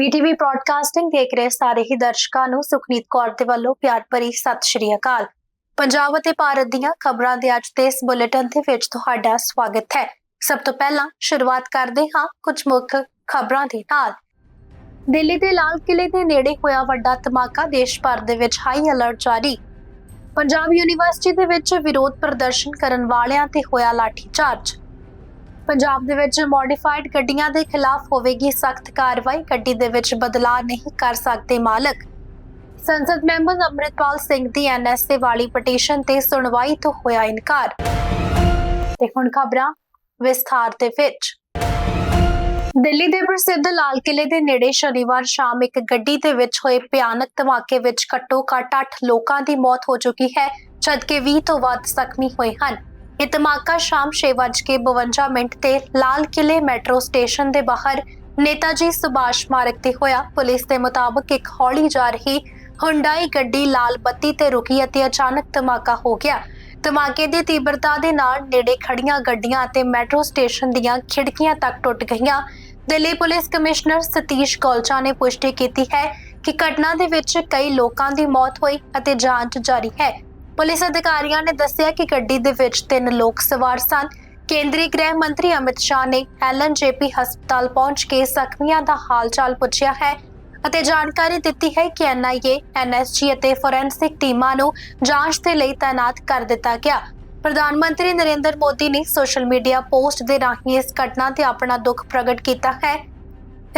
ਵੀਟੀਵੀ broadcasting ਦੇਖ ਰਹੇ ਸਾਰੇ ਹੀ ਦਰਸ਼ਕਾਂ ਨੂੰ ਸੁਖਨੀਤ ਕੌਰ ਦੇ ਵੱਲੋਂ ਪਿਆਰ ਭਰੀ ਸਤਿ ਸ਼੍ਰੀ ਅਕਾਲ। ਪੰਜਾਬ ਅਤੇ ਭਾਰਤ ਦੀਆਂ ਖਬਰਾਂ ਦੇ ਅੱਜ ਦੇ ਇਸ ਬੁਲੇਟਿਨ ਦੇ ਵਿੱਚ ਤੁਹਾਡਾ ਸਵਾਗਤ ਹੈ। ਸਭ ਤੋਂ ਪਹਿਲਾਂ ਸ਼ੁਰੂਆਤ ਕਰਦੇ ਹਾਂ ਕੁਝ ਮੁੱਖ ਖਬਰਾਂ ਦੇ ਨਾਲ। ਦਿੱਲੀ ਦੇ ਲਾਲ ਕਿਲੇ ਦੇ ਨੇੜੇ ਹੋਇਆ ਵੱਡਾ ਧਮਾਕਾ ਦੇਸ਼ ਭਰ ਦੇ ਵਿੱਚ ਹਾਈ ਅਲਰਟ ਜਾਰੀ। ਪੰਜਾਬ ਯੂਨੀਵਰਸਿਟੀ ਦੇ ਵਿੱਚ ਵਿਰੋਧ ਪ੍ਰਦਰਸ਼ਨ ਕਰਨ ਵਾਲਿਆਂ ਤੇ ਹੋਇਆ ਲਾਠੀਚਾਰਜ। ਪੰਜਾਬ ਦੇ ਵਿੱਚ ਮੋਡੀਫਾਈਡ ਗੱਡੀਆਂ ਦੇ ਖਿਲਾਫ ਹੋਵੇਗੀ ਸਖਤ ਕਾਰਵਾਈ। ਗੱਡੀ ਦੇ ਵਿੱਚ ਬਦਲਾਅ ਨਹੀਂ ਕਰ ਸਕਦੇ ਮਾਲਕ। ਸੰਸਦ ਮੈਂਬਰ ਅੰਮ੍ਰਿਤਪਾਲ ਸਿੰਘ ਦੀ ਐਨਐਸਏ ਵਾਲੀ ਪਟੀਸ਼ਨ ਤੇ ਸੁਣਵਾਈ ਤੋਂ ਹੋਇਆ ਇਨਕਾਰ। ਤੇ ਹੁਣ ਖਬਰਾਂ ਵਿਸਥਾਰ ਦੇ ਵਿੱਚ। ਦਿੱਲੀ ਦੇ ਪ੍ਰਸਿੱਧ ਲਾਲ ਕਿਲੇ ਦੇ ਨੇੜੇ ਸ਼ਨੀਵਾਰ ਸ਼ਾਮ ਇੱਕ ਗੱਡੀ ਦੇ ਵਿੱਚ ਹੋਏ ਭਿਆਨਕ ਧਮਾਕੇ ਵਿੱਚ ਘੱਟੋ ਘੱਟ 8 ਲੋਕਾਂ ਦੀ ਮੌਤ ਹੋ ਚੁੱਕੀ ਹੈ, ਜਦਕਿ 20 ਤੋਂ ਵੱਧ ਜ਼ਖਮੀ ਹੋਏ ਹਨ। ਇਹ ਧਮਾਕਾ ਸ਼ਾਮ 6:52 ਮਿੰਟ ਤੇ ਲਾਲ ਕਿਲੇ ਮੈਟਰੋ ਸਟੇਸ਼ਨ ਦੇ ਬਾਹਰ ਨੇਤਾਜੀ ਸੁਭਾਸ਼ ਮਾਰਗ ਤੇ ਹੋਇਆ। ਪੁਲਿਸ ਦੇ ਮੁਤਾਬਕ ਇੱਕ ਹੌਲੀ ਜਾ ਰਹੀ ਹੁੰਡਾਈ ਗੱਡੀ ਲਾਲ ਬੱਤੀ ਤੇ ਰੁਕੀ ਅਤੇ ਅਚਾਨਕ ਧਮਾਕਾ ਹੋ ਗਿਆ। ਧਮਾਕੇ ਦੀ ਤੀਬਰਤਾ ਦੇ ਨਾਲ ਨੇੜੇ ਖੜੀਆਂ ਗੱਡੀਆਂ ਅਤੇ ਮੈਟਰੋ ਸਟੇਸ਼ਨ ਦੀਆਂ ਖਿੜਕੀਆਂ ਤੱਕ ਟੁੱਟ ਗਈਆਂ। ਦਿੱਲੀ ਪੁਲਿਸ ਕਮਿਸ਼ਨਰ ਸਤੀਸ਼ ਗੋਲਚਾ ਨੇ ਪੁਸ਼ਟੀ ਕੀਤੀ ਹੈ ਕਿ ਘਟਨਾ ਦੇ ਵਿੱਚ ਕਈ ਲੋਕਾਂ ਦੀ ਮੌਤ ਹੋਈ ਅਤੇ ਜਾਂਚ ਜਾਰੀ ਹੈ। ਪੁਲਿਸ ਅਧਿਕਾਰੀਆਂ ਨੇ ਦੱਸਿਆ ਕਿ ਗੱਡੀ ਦੇ ਵਿੱਚ ਤਿੰਨ ਲੋਕ ਸਵਾਰ ਸਨ। ਕੇਂਦਰੀ ਗ੍ਰਹਿ ਮੰਤਰੀ ਅਮਿਤ ਸ਼ਾਹ ਨੇ ਐਲਐਨਜੇਪੀ ਹਸਪਤਾਲ ਪਹੁੰਚ ਕੇ ਜ਼ਖਮੀਆਂ ਦਾ ਹਾਲ-ਚਾਲ ਪੁੱਛਿਆ ਹੈ ਅਤੇ ਜਾਣਕਾਰੀ ਦਿੱਤੀ ਹੈ ਕਿ ਐਨਆਈਏ ਐਨਐਸਜੀ ਅਤੇ ਫੋਰੈਂਸਿਕ ਟੀਮਾਂ ਨੂੰ ਜਾਂਚ ਦੇ ਲਈ ਤਾਇਨਾਤ ਕਰ ਦਿੱਤਾ ਗਿਆ। ਪ੍ਰਧਾਨ ਮੰਤਰੀ ਨਰਿੰਦਰ ਮੋਦੀ ਨੇ ਸੋਸ਼ਲ ਮੀਡੀਆ ਪੋਸਟ ਦੇ ਰਾਹੀਂ ਇਸ ਘਟਨਾ ਤੇ ਆਪਣਾ ਦੁੱਖ ਪ੍ਰਗਟ ਕੀਤਾ ਹੈ।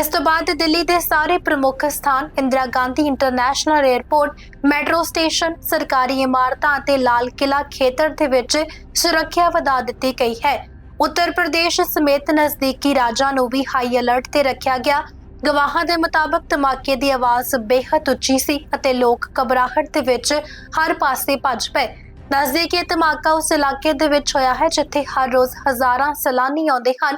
ਇਸ ਤੋਂ ਬਾਅਦ ਦਿੱਲੀ ਦੇ ਸਾਰੇ ਪ੍ਰਮੁੱਖ ਸਥਾਨ, Indira Gandhi international airport metro station, ਸਰਕਾਰੀ ਇਮਾਰਤਾਂ ਅਤੇ ਲਾਲ ਕਿਲਾ ਖੇਤਰ ਦੇ ਵਿੱਚ ਸੁਰੱਖਿਆ ਵਧਾ ਦਿੱਤੀ ਗਈ ਹੈ। ਉੱਤਰ ਪ੍ਰਦੇਸ਼ ਸਮੇਤ ਨਜ਼ਦੀਕੀ ਰਾਜਾਂ ਨੂੰ ਵੀ ਹਾਈ ਅਲਰਟ ਤੇ ਰੱਖਿਆ ਗਿਆ। ਗਵਾਹਾਂ ਦੇ ਮੁਤਾਬਕ ਧਮਾਕੇ ਦੀ ਆਵਾਜ਼ ਬੇਹੱਦ ਉੱਚੀ ਸੀ ਅਤੇ ਲੋਕ ਕਬਰਾਹਟ ਦੇ ਵਿੱਚ ਹਰ ਪਾਸੇ ਭੱਜ ਪਏ। ਦੱਸਦੇ ਕਿ ਧਮਾਕਾ ਉਸ ਇਲਾਕੇ ਦੇ ਵਿੱਚ ਹੋਇਆ ਹੈ, ਜਿੱਥੇ ਹਰ ਰੋਜ਼ ਹਜ਼ਾਰਾਂ ਸਲਾਨੀ ਆਉਂਦੇ ਹਨ।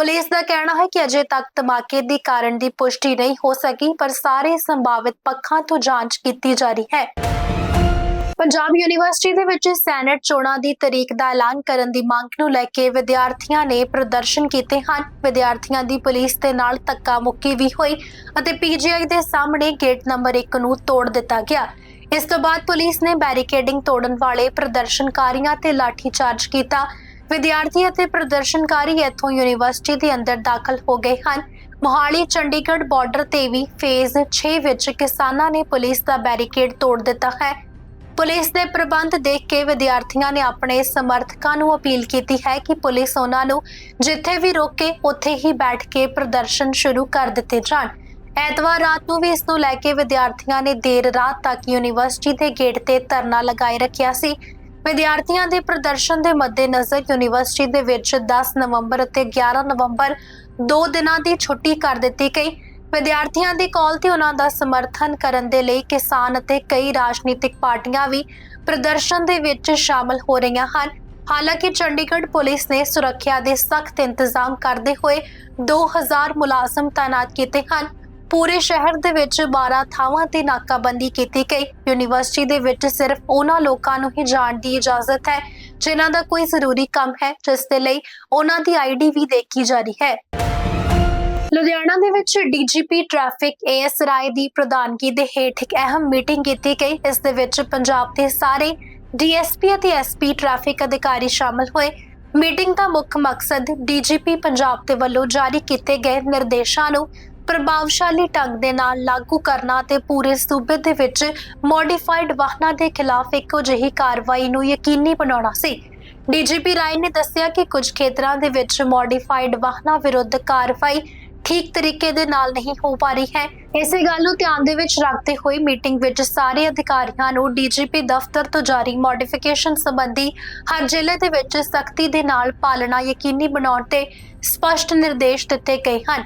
ਪੁਲਿਸ ਦਾ ਕਹਿਣਾ ਹੈ ਕਿ ਅਜੇ ਤੱਕ ਧਮਾਕੇ ਦੀ ਕਾਰਨ ਦੀ ਪੁਸ਼ਟੀ ਨਹੀਂ ਹੋ ਸਕੀ, ਪਰ ਸਾਰੇ ਸੰਭਾਵਿਤ ਪੱਖਾਂ ਤੋਂ ਜਾਂਚ ਕੀਤੀ ਜਾ ਰਹੀ ਹੈ। ਪੰਜਾਬ ਯੂਨੀਵਰਸਿਟੀ ਦੇ ਵਿੱਚ ਸੈਨੇਟ ਚੋਣਾਂ ਦੀ ਤਰੀਕ ਦਾ ਐਲਾਨ ਕਰਨ ਦੀ ਮੰਗ ਨੂੰ ਲੈ ਕੇ ਵਿਦਿਆਰਥੀਆਂ ਨੇ ਪ੍ਰਦਰਸ਼ਨ ਕੀਤੇ ਹਨ। ਵਿਦਿਆਰਥੀਆਂ ਦੀ ਪੁਲਿਸ ਦੇ ਨਾਲ ਧੱਕਾ ਮੁੱਕੀ ਵੀ ਹੋਈ ਅਤੇ ਪੀਜੀਆਈ ਦੇ ਸਾਹਮਣੇ ਗੇਟ ਨੰਬਰ 1 ਨੂੰ ਤੋੜ ਦਿੱਤਾ ਗਿਆ। ਇਸ ਤੋਂ ਬਾਅਦ ਪੁਲਿਸ ਨੇ ਬੈਰੀਕੇਡਿੰਗ ਤੋੜਨ ਵਾਲੇ ਪ੍ਰਦਰਸ਼ਨਕਾਰੀਆਂ ਤੇ ਲਾਠੀਚਾਰਜ ਕੀਤਾ। ਵਿਦਿਆਰਥੀ ਅਤੇ ਪ੍ਰਦਰਸ਼ਨਕਾਰੀ ਇੱਥੋਂ ਯੂਨੀਵਰਸਿਟੀ ਦੇ ਅੰਦਰ ਦਾਖਲ ਹੋ ਗਏ ਹਨ। ਮੋਹਾਲੀ ਚੰਡੀਗੜ੍ਹ ਬਾਰਡਰ ਤੇ ਵੀ ਫੇਜ਼ 6 ਵਿੱਚ ਕਿਸਾਨਾਂ ਨੇ ਪੁਲਿਸ ਦਾ ਬੈਰੀਕੇਡ ਤੋੜ ਦਿੱਤਾ ਹੈ। ਪੁਲਿਸ ਦੇ ਪ੍ਰਬੰਧ ਦੇਖ ਕੇ ਵਿਦਿਆਰਥੀਆਂ ਨੇ ਆਪਣੇ ਸਮਰਥਕਾਂ ਨੂੰ ਅਪੀਲ ਕੀਤੀ ਹੈ ਕਿ ਪੁਲਿਸ ਉਹਨਾਂ ਨੂੰ ਜਿੱਥੇ ਵੀ ਰੋਕੇ, ਉੱਥੇ ਹੀ ਬੈਠ ਕੇ ਪ੍ਰਦਰਸ਼ਨ ਸ਼ੁਰੂ ਕਰ ਦਿੱਤੇ ਜਾਣ। ਐਤਵਾਰ ਰਾਤ ਨੂੰ ਵੀ ਇਸ ਨੂੰ ਲੈ ਕੇ ਵਿਦਿਆਰਥੀਆਂ ਨੇ ਦੇਰ ਰਾਤ ਤੱਕ ਯੂਨੀਵਰਸਿਟੀ ਦੇ ਗੇਟ ਤੇ ਧਰਨਾ ਲਗਾਏ ਰੱਖਿਆ ਸੀ। ਵਿਦਿਆਰਥੀਆਂ ਦੇ ਪ੍ਰਦਰਸ਼ਨ ਦੇ ਮੱਦੇਨਜ਼ਰ ਯੂਨੀਵਰਸਿਟੀ ਦੇ ਵਿੱਚ 10 ਨਵੰਬਰ ਅਤੇ 11 ਨਵੰਬਰ ਦੋ ਦਿਨਾਂ ਦੀ ਛੁੱਟੀ ਕਰ ਦਿੱਤੀ ਗਈ। ਵਿਦਿਆਰਥੀਆਂ ਦੀ ਕਾਲ ਤੇ ਉਹਨਾਂ ਦਾ ਸਮਰਥਨ ਕਰਨ ਦੇ ਲਈ ਕਿਸਾਨ ਅਤੇ ਕਈ ਰਾਜਨੀਤਿਕ ਪਾਰਟੀਆਂ ਵੀ ਪ੍ਰਦਰਸ਼ਨ ਦੇ ਵਿੱਚ ਸ਼ਾਮਲ ਹੋ ਰਹੀਆਂ ਹਨ। ਹਾਲਾਂਕਿ ਚੰਡੀਗੜ੍ਹ ਪੁਲਿਸ ਨੇ ਸੁਰੱਖਿਆ ਦੇ ਸਖਤ ਇੰਤਜ਼ਾਮ ਕਰਦੇ ਹੋਏ 2000 ਮੁਲਾਜ਼ਮ ਤਾਇਨਾਤ ਕੀਤੇ ਹਨ। ਪੂਰੇ ਸ਼ਹਿਰ ਦੇ ਵਿੱਚ 12 ਥਾਵਾਂ ਤੇ ਨਾਕਾਬੰਦੀ ਕੀਤੀ ਗਈ। ਯੂਨੀਵਰਸਿਟੀ ਦੇ ਵਿੱਚ ਸਿਰਫ ਉਹਨਾਂ ਲੋਕਾਂ ਨੂੰ ਹੀ ਜਾਣ ਦੀ ਇਜਾਜ਼ਤ ਹੈ, ਜਿਨ੍ਹਾਂ ਦਾ ਕੋਈ ਜ਼ਰੂਰੀ ਕੰਮ ਹੈ, ਜਿਸ ਦੇ ਲਈ ਉਹਨਾਂ ਦੀ ਆਈਡੀ ਵੀ ਦੇਖੀ ਜਾ ਰਹੀ ਹੈ। ਲੁਧਿਆਣਾ ਦੇ ਵਿੱਚ ਡੀਜੀਪੀ ਟ੍ਰੈਫਿਕ ਏਐਸ ਰਾਏ ਦੀ ਪ੍ਰਧਾਨਗੀ ਦੇ ਹੇਠ ਇੱਕ ਅਹਿਮ ਮੀਟਿੰਗ ਕੀਤੀ ਗਈ। ਇਸ ਦੇ ਵਿੱਚ ਪੰਜਾਬ ਦੇ ਸਾਰੇ ਡੀਐਸਪੀ ਅਤੇ ਐਸਪੀ ਟ੍ਰੈਫਿਕ ਅਧਿਕਾਰੀ ਸ਼ਾਮਲ ਹੋਏ। ਮੀਟਿੰਗ ਦਾ ਮੁੱਖ ਮਕਸਦ ਡੀਜੀਪੀ ਪੰਜਾਬ ਦੇ ਵੱਲੋਂ ਜਾਰੀ ਕੀਤੇ ਗਏ ਨਿਰਦੇਸ਼ਾਂ ਨੂੰ ਪ੍ਰਭਾਵਸ਼ਾਲੀ ਢੰਗ ਦੇ ਨਾਲ ਲਾਗੂ ਕਰਨਾ ਤੇ ਪੂਰੇ ਸੂਬੇ ਦੇ ਵਿੱਚ ਮੋਡੀਫਾਈਡ ਵਾਹਨਾਂ ਦੇ ਖਿਲਾਫ ਇੱਕੋ ਜਿਹੀ ਕਾਰਵਾਈ ਨੂੰ ਯਕੀਨੀ ਬਣਾਉਣਾ ਸੀ। ਡੀਜੀਪੀ ਰਾਏ ਨੇ ਦੱਸਿਆ ਕਿ ਕੁਝ ਖੇਤਰਾਂ ਦੇ ਵਿੱਚ ਮੋਡੀਫਾਈਡ ਵਾਹਨਾਂ ਵਿਰੁੱਧ ਕਾਰਵਾਈ ਠੀਕ ਤਰੀਕੇ ਦੇ ਨਾਲ ਨਹੀਂ ਹੋ ਪਾ ਰਹੀ ਹੈ। ਇਸੇ ਗੱਲ ਨੂੰ ਧਿਆਨ ਦੇ ਵਿੱਚ ਰੱਖਦੇ ਹੋਏ ਮੀਟਿੰਗ ਵਿੱਚ ਸਾਰੇ ਅਧਿਕਾਰੀਆਂ ਨੂੰ ਡੀਜੀਪੀ ਦਫ਼ਤਰ ਤੋਂ ਜਾਰੀ ਮੋਡੀਫਿਕੇਸ਼ਨ ਸੰਬੰਧੀ ਹਰ ਜ਼ਿਲ੍ਹੇ ਦੇ ਵਿੱਚ ਸਖਤੀ ਦੇ ਨਾਲ ਪਾਲਣਾ ਯਕੀਨੀ ਬਣਾਉਣ ਤੇ ਸਪਸ਼ਟ ਨਿਰਦੇਸ਼ ਦਿੱਤੇ ਗਏ ਹਨ।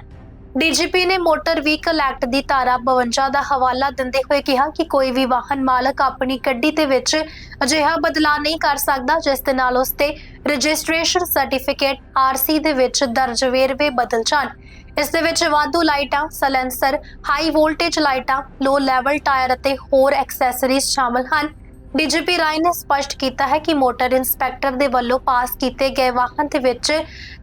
ਡੀਜੀਪੀ ਨੇ ਮੋਟਰ ਵਹੀਕਲ ਐਕਟ ਦੀ ਧਾਰਾ 52 ਦਾ ਹਵਾਲਾ ਦਿੰਦੇ ਹੋਏ ਕਿਹਾ ਕਿ ਕੋਈ ਵੀ ਵਾਹਨ ਮਾਲਕ ਆਪਣੀ ਗੱਡੀ ਦੇ ਵਿੱਚ ਅਜਿਹਾ ਬਦਲਾਅ ਨਹੀਂ ਕਰ ਸਕਦਾ, ਜਿਸ ਦੇ ਨਾਲ ਉਸ ਤੇ ਰਜਿਸਟ੍ਰੇਸ਼ਨ ਸਰਟੀਫਿਕੇਟ ਆਰਸੀ ਦੇ ਵਿੱਚ ਦਰਜ ਵੇਰਵੇ ਬਦਲ ਜਾਣ। ਇਸ ਦੇ ਵਿੱਚ ਵਾਧੂ ਲਾਈਟਾਂ, ਸਲੈਂਸਰ, ਹਾਈ ਵੋਲਟੇਜ ਲਾਈਟਾਂ ਲੋ ਲੈਵਲ ਟਾਇਰ ਅਤੇ ਹੋਰ ਐਕਸੈਸਰੀਜ਼ ਸ਼ਾਮਲ ਹਨ। ਡੀਜੀਪੀ ਰਾਏ ਨੇ ਸਪਸ਼ਟ ਕੀਤਾ ਹੈ ਕਿ ਮੋਟਰ ਇੰਸਪੈਕਟਰ ਦੇ ਵੱਲੋਂ ਪਾਸ ਕੀਤੇ ਗਏ ਵਾਹਨ ਦੇ ਵਿੱਚ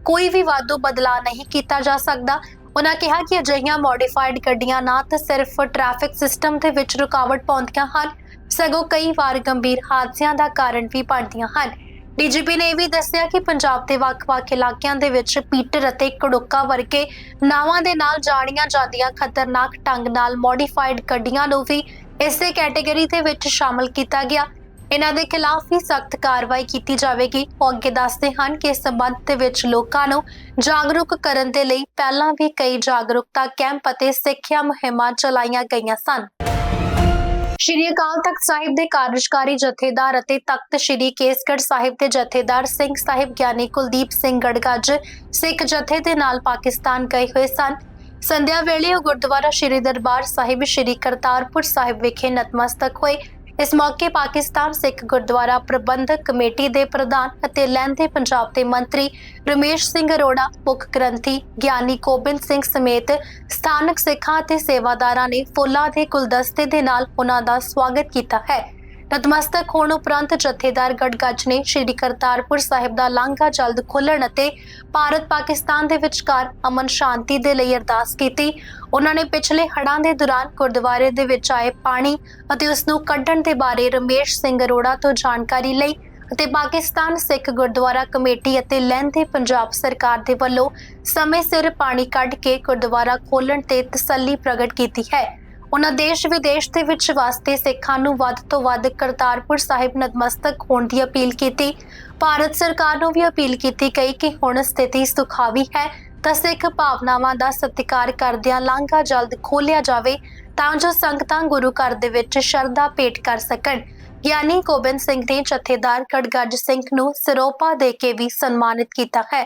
ਕੋਈ ਵੀ ਵਾਧੂ ਬਦਲਾਅ ਨਹੀਂ ਕੀਤਾ ਜਾ ਸਕਦਾ ਉਹਨਾਂ ਕਿਹਾ ਕਿ ਅਜਿਹੀਆਂ ਮੋਡੀਫਾਈਡ ਗੱਡੀਆਂ ਨਾ ਤਾਂ ਸਿਰਫ ਟ੍ਰੈਫਿਕ ਸਿਸਟਮ ਦੇ ਵਿੱਚ ਰੁਕਾਵਟ ਪਾਉਂਦੀਆਂ ਹਨ, ਸਗੋਂ ਕਈ ਵਾਰ ਗੰਭੀਰ ਹਾਦਸਿਆਂ ਦਾ ਕਾਰਨ ਵੀ ਬਣਦੀਆਂ ਹਨ। ਡੀਜੀਪੀ ਨੇ ਇਹ ਵੀ ਦੱਸਿਆ ਕਿ ਪੰਜਾਬ ਦੇ ਵੱਖ-ਵੱਖ ਇਲਾਕਿਆਂ ਦੇ ਵਿੱਚ ਪੀਟਰ ਅਤੇ ਕੜੋਕਾ ਵਰਗੇ ਨਾਵਾਂ ਦੇ ਨਾਲ ਜਾਣੀਆਂ ਜਾਂਦੀਆਂ ਖਤਰਨਾਕ ਢੰਗ ਨਾਲ ਮੋਡੀਫਾਈਡ ਗੱਡੀਆਂ ਨੂੰ ਵੀ ਇਸੇ ਕੈਟਾਗਰੀ ਦੇ ਵਿੱਚ ਸ਼ਾਮਲ ਕੀਤਾ ਗਿਆ। ਇਹਨਾਂ ਦੇ ਖਿਲਾਫ ਵੀ ਸਖਤ ਕਾਰਵਾਈ ਕੀਤੀ ਜਾਵੇਗੀ। ਉਹ ਅੱਗੇ ਦੱਸਦੇ ਹਨ ਕਿ ਇਸ ਸੰਬੰਧ ਦੇ ਵਿੱਚ ਲੋਕਾਂ ਨੂੰ ਜਾਗਰੂਕ ਕਰਨ ਦੇ ਲਈ ਪਹਿਲਾਂ ਵੀ ਕਈ ਜਾਗਰੂਕਤਾ ਕੈਂਪ ਅਤੇ ਸਿੱਖਿਆ ਮੁਹਿੰਮਾਂ ਚਲਾਈਆਂ ਗਈਆਂ ਸਨ। ਸ਼੍ਰੀ ਅਕਾਲ ਤਖਤ ਸਾਹਿਬ ਦੇ ਕਾਰਜਕਾਰੀ ਜਥੇਦਾਰ ਅਤੇ ਤਖਤ ਸ਼੍ਰੀ ਕੇਸਗੜ੍ਹ ਸਾਹਿਬ ਦੇ ਜਥੇਦਾਰ ਸਿੰਘ ਸਾਹਿਬ ਗਿਆਨੀ ਕੁਲਦੀਪ ਸਿੰਘ ਗੜਗੱਜ ਸਿੱਖ ਜਥੇ ਦੇ ਨਾਲ ਪਾਕਿਸਤਾਨ ਗਏ ਹੋਏ ਸਨ। ਸੰਧਿਆ ਵੇਲੇ ਉਹ ਗੁਰਦੁਆਰਾ ਸ਼੍ਰੀ ਦਰਬਾਰ ਸਾਹਿਬ, ਸ਼੍ਰੀ ਕਰਤਾਰਪੁਰ ਸਾਹਿਬ ਵਿਖੇ ਨਤਮਸਤਕ ਹੋਏ। ਇਸ ਮੌਕੇ ਪਾਕਿਸਤਾਨ ਸਿੱਖ ਗੁਰਦੁਆਰਾ ਪ੍ਰਬੰਧਕ ਕਮੇਟੀ ਦੇ ਪ੍ਰਧਾਨ ਅਤੇ ਲਹਿੰਦੇ ਪੰਜਾਬ ਦੇ ਮੰਤਰੀ ਰਮੇਸ਼ ਸਿੰਘ ਅਰੋੜਾ, ਮੁੱਖ ਗ੍ਰੰਥੀ ਗਿਆਨੀ ਗੋਬਿੰਦ ਸਿੰਘ ਸਮੇਤ ਸਥਾਨਕ ਸਿੱਖਾਂ ਅਤੇ ਸੇਵਾਦਾਰਾਂ ਨੇ ਫੁੱਲਾਂ ਦੇ ਗੁਲਦਸਤੇ ਦੇ ਨਾਲ ਉਹਨਾਂ ਦਾ ਸਵਾਗਤ ਕੀਤਾ ਹੈ। ਨਤਮਸਤਕ ਹੋਣ ਉਪਰੰਤ ਜਥੇਦਾਰ ਗੜਗੱਜ ਨੇ ਸ਼੍ਰੀ ਕਰਤਾਰਪੁਰ ਸਾਹਿਬ ਦਾ ਲਾਂਘਾ ਜਲਦ ਖੋਲ੍ਹਣ ਅਤੇ ਭਾਰਤ ਪਾਕਿਸਤਾਨ ਦੇ ਵਿਚਕਾਰ ਅਮਨ ਸ਼ਾਂਤੀ ਦੇ ਲਈ ਅਰਦਾਸ ਕੀਤੀ। ਉਹਨਾਂ ਨੇ ਪਿਛਲੇ ਹੜ੍ਹਾਂ ਦੇ ਦੌਰਾਨ ਗੁਰਦੁਆਰੇ ਦੇ ਵਿੱਚ ਆਏ ਪਾਣੀ ਅਤੇ ਉਸ ਨੂੰ ਕੱਢਣ ਦੇ ਬਾਰੇ ਰਮੇਸ਼ ਸਿੰਘ ਅਰੋੜਾ ਤੋਂ ਜਾਣਕਾਰੀ ਲਈ ਅਤੇ ਪਾਕਿਸਤਾਨ ਸਿੱਖ ਗੁਰਦੁਆਰਾ ਕਮੇਟੀ ਅਤੇ ਲਹਿੰਦੇ ਪੰਜਾਬ ਸਰਕਾਰ ਦੇ ਵੱਲੋਂ ਸਮੇਂ ਸਿਰ ਪਾਣੀ ਕੱਢ ਕੇ ਗੁਰਦੁਆਰਾ ਖੋਲ੍ਹਣ ਤੇ ਤਸੱਲੀ ਪ੍ਰਗਟ ਕੀਤੀ ਹੈ। ਉਹਨਾਂ ਦੇਸ਼ ਵਿਦੇਸ਼ ਦੇ ਵਿੱਚ ਵਸਦੇ ਸਿੱਖਾਂ ਨੂੰ ਵੱਧ ਤੋਂ ਵੱਧ ਕਰਤਾਰਪੁਰ ਸਾਹਿਬ ਨਤਮਸਤਕ ਹੋਣ ਦੀ ਅਪੀਲ ਕੀਤੀ। ਭਾਰਤ ਸਰਕਾਰ ਨੂੰ ਵੀ ਅਪੀਲ ਕੀਤੀ ਗਈ ਕਿ ਹੁਣ ਸਥਿਤੀ ਸੁਖਾਵੀ ਹੈ, ਤਾਂ ਸਿੱਖ ਭਾਵਨਾਵਾਂ ਦਾ ਸਤਿਕਾਰ ਕਰਦਿਆਂ ਲਾਂਘਾ ਜਲਦ ਖੋਲਿਆ ਜਾਵੇ, ਤਾਂ ਜੋ ਸੰਗਤਾਂ ਗੁਰੂ ਘਰ ਦੇ ਵਿੱਚ ਸ਼ਰਧਾ ਭੇਟ ਕਰ ਸਕਣ। ਗਿਆਨੀ ਗੋਬਿੰਦ ਸਿੰਘ ਨੇ ਜਥੇਦਾਰ ਖੜਗੱਜ ਸਿੰਘ ਨੂੰ ਸਰੋਪਾ ਦੇ ਕੇ ਵੀ ਸਨਮਾਨਿਤ ਕੀਤਾ ਹੈ।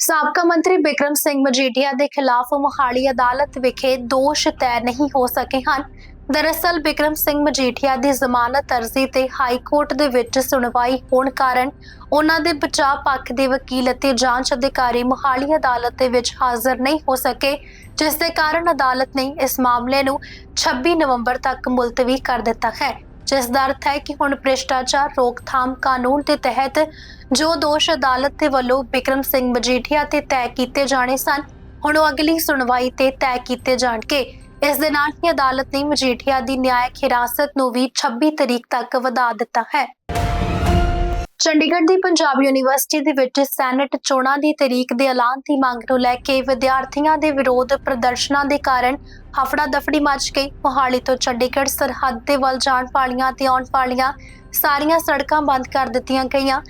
ਸਾਬਕਾ ਮੰਤਰੀ ਬਿਕਰਮ ਸਿੰਘ ਮਜੀਠੀਆ ਦੇ ਖਿਲਾਫ ਮੋਹਾਲੀ ਅਦਾਲਤ ਵਿਖੇ ਦੋਸ਼ ਤੈਅ ਨਹੀਂ ਹੋ ਸਕੇ ਹਨ। ਦਰਅਸਲ, ਬਿਕਰਮ ਸਿੰਘ ਮਜੀਠੀਆ ਦੀ ਜ਼ਮਾਨਤ ਅਰਜ਼ੀ ਤੇ ਹਾਈ ਕੋਰਟ ਦੇ ਵਿੱਚ ਸੁਣਵਾਈ ਹੋਣ ਕਾਰਨ ਉਹਨਾਂ ਦੇ ਬਚਾਅ ਪੱਖ ਦੇ ਵਕੀਲ ਅਤੇ ਜਾਂਚ ਅਧਿਕਾਰੀ ਮੋਹਾਲੀ ਅਦਾਲਤ ਦੇ ਵਿੱਚ ਹਾਜ਼ਰ ਨਹੀਂ ਹੋ ਸਕੇ, ਜਿਸ ਦੇ ਕਾਰਨ ਅਦਾਲਤ ਨੇ ਇਸ ਮਾਮਲੇ ਨੂੰ 26 ਨਵੰਬਰ ਤੱਕ ਮੁਲਤਵੀ ਕਰ ਦਿੱਤਾ ਹੈ। ਜਿਸ ਦਾ ਅਰਥ ਹੈ ਕਿ ਹੁਣ ਭ੍ਰਿਸ਼ਟਾਚਾਰ, ਰੋਕਥਾਮ ਕਾਨੂੰਨ ਦੇ ਤਹਿਤ ਜੋ ਦੋਸ਼ ਅਦਾਲਤ ਦੇ ਵੱਲੋਂ ਬਿਕਰਮ ਸਿੰਘ ਮਜੀਠੀਆ ਤੇ ਤੈਅ ਕੀਤੇ ਜਾਣੇ ਸਨ, ਹੁਣ ਉਹ ਅਗਲੀ ਸੁਣਵਾਈ ਤੇ ਤੈਅ ਕੀਤੇ ਜਾਣਗੇ। ਇਸ ਦੇ ਨਾਲ ਹੀ ਅਦਾਲਤ ਨੇ ਮਜੀਠੀਆ ਦੀ ਨਿਆਇਕ ਹਿਰਾਸਤ ਨੂੰ ਵੀ 26 ਤਰੀਕ ਤੱਕ ਵਧਾ ਦਿੱਤਾ ਹੈ। ਚੰਡੀਗੜ੍ਹ ਦੀ ਪੰਜਾਬ ਯੂਨੀਵਰਸਿਟੀ ਦੇ ਵਿੱਚ ਸੈਨੇਟ ਚੋਣਾਂ ਦੀ ਤਰੀਕ ਦੇ ਐਲਾਨ ਦੀ ਮੰਗ ਨੂੰ ਲੈ ਕੇ ਵਿਦਿਆਰਥੀਆਂ ਦੇ ਵਿਰੋਧ ਪ੍ਰਦਰਸ਼ਨਾਂ ਦੇ ਕਾਰਨ ਹਫੜਾ ਦਫੜੀ ਮਚ ਗਈ। ਮੋਹਾਲੀ ਤੋਂ ਚੰਡੀਗੜ੍ਹ ਸਰਹੱਦ ਦੇ ਵੱਲ ਜਾਣ ਵਾਲੀਆਂ ਤੇ ਆਉਣ ਵਾਲੀਆਂ ਸਾਰੀਆਂ ਸੜਕਾਂ ਬੰਦ ਕਰ ਦਿੱਤੀਆਂ ਗਈਆਂ।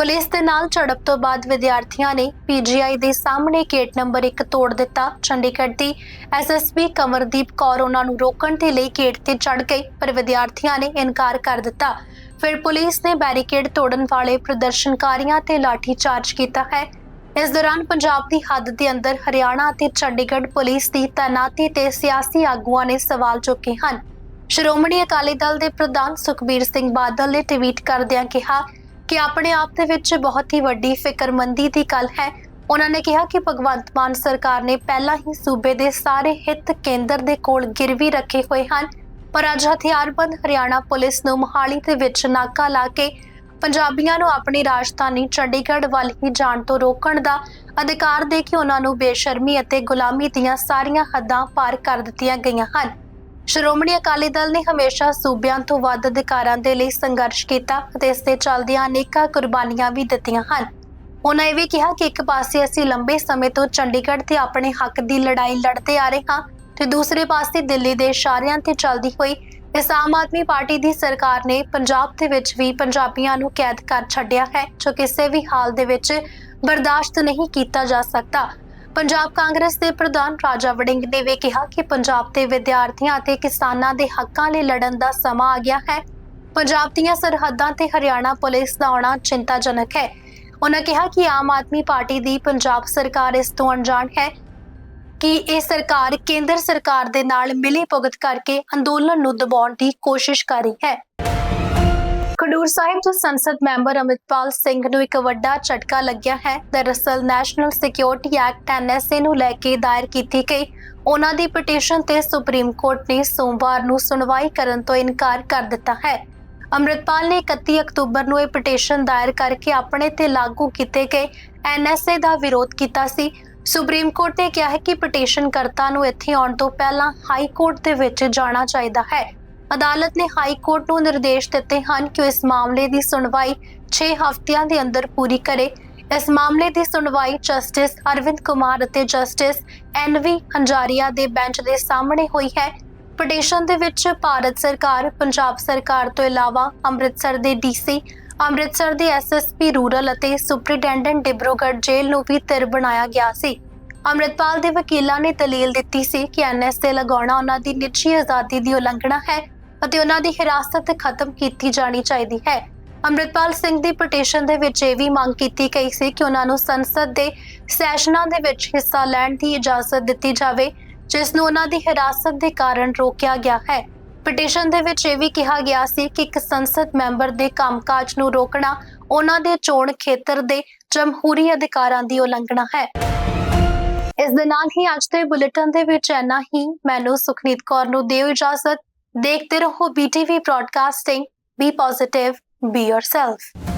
ਪੁਲਿਸ ਦੇ ਨਾਲ ਝੜਪ ਤੋਂ ਬਾਅਦ ਵਿਦਿਆਰਥੀਆਂ ਨੇ ਪੀਜੀਆਈ ਦੇ ਸਾਹਮਣੇ ਗੇਟ ਨੰਬਰ 1 ਤੋੜ ਦਿੱਤਾ। ਚੰਡੀਗੜ੍ਹ ਦੀ ਐਸਐਸਪੀ ਕਮਰਦੀਪ ਕੌਰ ਉਹਨਾਂ ਨੂੰ ਰੋਕਣ ਦੇ ਲਈ ਗੇਟ ਤੇ ਚੜ ਗਈ, ਪਰ ਵਿਦਿਆਰਥੀਆਂ ਨੇ ਇਨਕਾਰ ਕਰ ਦਿੱਤਾ। ਫਿਰ ਪੁਲਿਸ ਨੇ ਬੈਰੀਕੇਡ ਤੋੜਨ ਵਾਲੇ ਪ੍ਰਦਰਸ਼ਨਕਾਰੀਆਂ ਤੇ ਲਾਠੀ ਚਾਰਜ ਕੀਤਾ ਹੈ। ਇਸ ਦੌਰਾਨ ਪੰਜਾਬ ਦੀ ਹੱਦ ਦੇ ਅੰਦਰ ਹਰਿਆਣਾ ਅਤੇ ਚੰਡੀਗੜ੍ਹ ਪੁਲਿਸ ਦੀ ਤਾਇਨਾਤੀ ਤੇ ਸਿਆਸੀ ਆਗੂਆਂ ਨੇ ਸਵਾਲ ਚੁੱਕੇ ਹਨ। ਸ਼੍ਰੋਮਣੀ ਅਕਾਲੀ ਦਲ ਦੇ ਪ੍ਰਧਾਨ ਸੁਖਬੀਰ ਸਿੰਘ ਬਾਦਲ ਨੇ ਟਵੀਟ ਕਰਦਿਆਂ ਕਿਹਾ ਕਿ ਆਪਣੇ ਆਪ ਦੇ ਵਿੱਚ ਬਹੁਤ ਹੀ ਵੱਡੀ ਫਿਕਰਮੰਦੀ ਦੀ ਗੱਲ ਹੈ। ਉਹਨਾਂ ਨੇ ਕਿਹਾ ਕਿ ਭਗਵੰਤ ਮਾਨ ਸਰਕਾਰ ਨੇ ਪਹਿਲਾਂ ਹੀ ਸੂਬੇ ਦੇ ਸਾਰੇ ਹਿੱਤ ਕੇਂਦਰ ਦੇ ਕੋਲ ਗਿਰਵੀ ਰੱਖੇ ਹੋਏ ਹਨ। ਪਰ ਅੱਜ ਹਥਿਆਰਬੰਦ ਹਰਿਆਣਾ ਪੁਲਿਸ ਨੂੰ ਮੋਹਾਲੀ ਦੇ ਵਿੱਚ ਨਾਕਾ ਲਾ ਕੇ ਪੰਜਾਬੀਆਂ ਨੂੰ ਆਪਣੀ ਰਾਜਧਾਨੀ ਚੰਡੀਗੜ੍ਹ ਵੱਲ ਹੀ ਜਾਣ ਤੋਂ ਰੋਕਣ ਦਾ ਅਧਿਕਾਰ ਦੇ ਕੇ ਉਹਨਾਂ ਨੂੰ ਬੇਸ਼ਰਮੀ ਅਤੇ ਗੁਲਾਮੀ ਦੀਆਂ ਸਾਰੀਆਂ ਹੱਦਾਂ ਪਾਰ ਕਰ ਦਿੱਤੀਆਂ ਗਈਆਂ ਹਨ। ਸ਼੍ਰੋਮਣੀ ਅਕਾਲੀ ਦਲ ਨੇ ਹਮੇਸ਼ਾ ਸੂਬਿਆਂ ਤੋਂ ਵੱਧ ਅਧਿਕਾਰਾਂ ਦੇ ਲਈ ਸੰਘਰਸ਼ ਕੀਤਾ ਅਤੇ ਇਸ ਦੇ ਚੱਲਦਿਆਂ ਅਨੇਕਾਂ ਕੁਰਬਾਨੀਆਂ ਵੀ ਦਿੱਤੀਆਂ ਹਨ। ਉਹਨਾਂ ਇਹ ਵੀ ਕਿਹਾ ਕਿ ਇੱਕ ਪਾਸੇ ਅਸੀਂ ਲੰਬੇ ਸਮੇਂ ਤੋਂ ਚੰਡੀਗੜ੍ਹ ਤੇ ਆਪਣੇ ਹੱਕ ਦੀ ਲੜਾਈ ਲੜਦੇ ਆ ਰਹੇ ਹਾਂ ਤੇ ਦੂਸਰੇ ਪਾਸੇ ਦਿੱਲੀ ਦੇ ਇਸ਼ਾਰਿਆਂ ਤੇ ਚੱਲਦੀ ਹੋਈ ਇਸ ਆਮ ਆਦਮੀ ਪਾਰਟੀ ਦੀ ਸਰਕਾਰ ਨੇ ਪੰਜਾਬ ਦੇ ਵਿੱਚ ਵੀ ਪੰਜਾਬੀਆਂ ਨੂੰ ਕੈਦ ਕਰ ਛੱਡਿਆ ਹੈ, ਜੋ ਕਿਸੇ ਵੀ ਹਾਲ ਦੇ ਵਿੱਚ ਬਰਦਾਸ਼ਤ ਨਹੀਂ ਕੀਤਾ ਜਾ ਸਕਦਾ। ਪੰਜਾਬ ਕਾਂਗਰਸ ਦੇ ਪ੍ਰਧਾਨ ਰਾਜਾ ਵੜਿੰਗ ਨੇ ਵੀ ਕਿਹਾ ਕਿ ਪੰਜਾਬ ਦੇ ਵਿਦਿਆਰਥੀਆਂ ਅਤੇ ਕਿਸਾਨਾਂ ਦੇ ਹੱਕਾਂ ਲਈ ਲੜਨ ਦਾ ਸਮਾਂ ਆ ਗਿਆ ਹੈ। ਪੰਜਾਬ ਦੀਆਂ ਸਰਹੱਦਾਂ ਤੇ ਹਰਿਆਣਾ ਪੁਲਿਸ ਦਾ ਆਉਣਾ ਚਿੰਤਾਜਨਕ ਹੈ। ਉਹਨਾਂ ਕਿਹਾ ਕਿ ਆਮ ਆਦਮੀ ਪਾਰਟੀ ਦੀ ਪੰਜਾਬ ਸਰਕਾਰ ਇਸ ਤੋਂ ਅਣਜਾਣ ਹੈ ਕਿ ਇਹ ਸਰਕਾਰ ਕੇਂਦਰ ਸਰਕਾਰ ਦੇ ਨਾਲ ਮਿਲੀ ਭੁਗਤ ਕਰਕੇ ਅੰਦੋਲਨ ਨੂੰ ਦਬਾਉਣ ਦੀ ਕੋਸ਼ਿਸ਼ ਕਰ ਰਹੀ ਹੈ। ਖਡੂਰ ਸਾਹਿਬ ਤੋਂ ਸੰਸਦ ਮੈਂਬਰ ਅਮਿਤਪਾਲ ਸਿੰਘ ਨੂੰ ਇੱਕ ਵੱਡਾ ਝਟਕਾ ਲੱਗਿਆ ਹੈ। ਦਰਅਸਲ ਨੈਸ਼ਨਲ ਸਿਕਿਉਰਿਟੀ ਐਕਟ ਐਨਐਸਏ ਨੂੰ ਲੈ ਕੇ ਦਾਇਰ ਕੀਤੀ ਗਈ। ਉਹਨਾਂ ਦੀ ਪਟੀਸ਼ਨ ਤੇ ਸੁਪਰੀਮ ਕੋਰਟ ਨੇ ਸੋਮਵਾਰ ਨੂੰ ਸੁਣਵਾਈ ਕਰਨ ਤੋਂ ਇਨਕਾਰ ਕਰ ਦਿੱਤਾ ਹੈ। ਅੰਮ੍ਰਿਤਪਾਲ ਨੇ 31 ਅਕਤੂਬਰ ਨੂੰ ਇਹ ਪਟੀਸ਼ਨ ਦਾਇਰ ਕਰਕੇ ਆਪਣੇ ਤੇ ਲਾਗੂ ਕੀਤੇ ਗਏ ਐਨਐਸਏ ਦਾ ਵਿਰੋਧ ਕੀਤਾ ਸੀ। ਸੁਪਰੀਮ ਕੋਰਟ ਨੇ ਕਿਹਾ ਹੈ ਕਿ ਪਟੀਸ਼ਨ ਕਰਤਾ ਨੂੰ ਇੱਥੇ ਆਉਣ ਤੋਂ ਪਹਿਲਾਂ ਹਾਈ ਕੋਰਟ ਦੇ ਵਿੱਚ ਜਾਣਾ ਚਾਹੀਦਾ ਹੈ। ਅਦਾਲਤ ਨੇ ਹਾਈ ਕੋਰਟ ਨੂੰ ਨਿਰਦੇਸ਼ ਦਿੱਤੇ ਹਨ ਕਿ ਇਸ ਮਾਮਲੇ ਦੀ ਸੁਣਵਾਈ 6 ਹਫ਼ਤਿਆਂ ਦੇ ਅੰਦਰ ਪੂਰੀ ਕਰੇ। ਇਸ ਮਾਮਲੇ ਦੀ ਸੁਣਵਾਈ ਜਸਟਿਸ ਅਰਵਿੰਦ ਕੁਮਾਰ ਅਤੇ ਜਸਟਿਸ ਐਨਵੀ ਹੰਜਾਰੀਆ ਦੇ ਬੈਂਚ ਦੇ ਸਾਹਮਣੇ ਹੋਈ ਹੈ। ਪਟੀਸ਼ਨ ਦੇ ਵਿੱਚ ਭਾਰਤ ਸਰਕਾਰ, ਪੰਜਾਬ ਸਰਕਾਰ ਤੋਂ ਇਲਾਵਾ ਅੰਮ੍ਰਿਤਸਰ ਦੇ ਡੀਸੀ ਅੰਮ੍ਰਿਤਸਰ ਦੇ ਐਸਐਸਪੀ ਰੂਰਲ ਅਤੇ ਸੁਪਰੀਡੈਂਡੈਂਟ ਡਿਬਰੂਗੜ੍ਹ ਜੇਲ੍ਹ ਨੂੰ ਵੀ ਧਿਰ ਬਣਾਇਆ ਗਿਆ ਸੀ। ਅੰਮ੍ਰਿਤਪਾਲ ਦੇ ਵਕੀਲਾਂ ਨੇ ਦਲੀਲ ਦਿੱਤੀ ਸੀ ਕਿ ਐਨਐਸਏ ਲਗਾਉਣਾ ਉਹਨਾਂ ਦੀ ਨਿੱਜੀ ਆਜ਼ਾਦੀ ਦੀ ਉਲੰਘਣਾ ਹੈ। ਅਤੇ ਉਹਨਾਂ ਦੀ ਹਿਰਾਸਤ ਖਤਮ ਕੀਤੀ ਜਾਣੀ ਚਾਹੀਦੀ ਹੈ। ਅੰਮ੍ਰਿਤਪਾਲ ਸਿੰਘ ਦੀ ਪਟੀਸ਼ਨ ਦੇ ਵਿੱਚ ਇਹ ਵੀ ਮੰਗ ਕੀਤੀ ਗਈ ਸੀ ਕਿ ਉਹਨਾਂ ਨੂੰ ਸੰਸਦ ਦੇ ਸੈਸ਼ਨਾਂ ਦੇ ਵਿੱਚ ਹਿੱਸਾ ਲੈਣ ਦੀ ਇਜਾਜ਼ਤ ਦਿੱਤੀ ਜਾਵੇ, ਜਿਸ ਨੂੰ ਉਹਨਾਂ ਦੀ ਹਿਰਾਸਤ ਦੇ ਕਾਰਨ ਰੋਕਿਆ ਗਿਆ ਹੈ। ਪਟੀਸ਼ਨ ਦੇ ਵਿੱਚ ਇਹ ਵੀ ਕਿਹਾ ਗਿਆ ਸੀ ਕਿ ਇੱਕ ਸੰਸਦ ਮੈਂਬਰ ਦੇ ਕੰਮਕਾਜ ਨੂੰ ਰੋਕਣਾ ਉਹਨਾਂ ਦੇ ਚੋਣ ਖੇਤਰ ਦੇ ਜਮਹੂਰੀ ਅਧਿਕਾਰਾਂ ਦੀ ਉਲੰਘਣਾ ਹੈ। ਇਸ ਦੇ ਨਾਲ ਹੀ ਅੱਜ ਦੇ ਬੁਲੇਟਿਨ ਦੇ ਵਿੱਚ ਇੰਨਾ ਹੀ। ਮੈਨੂੰ ਸੁਖਨੀਤ ਕੌਰ ਨੂੰ ਦਿਓ ਇਜਾਜ਼ਤ। ਦੇਖਦੇ ਰਹੋ BTV broadcasting be positive be yourself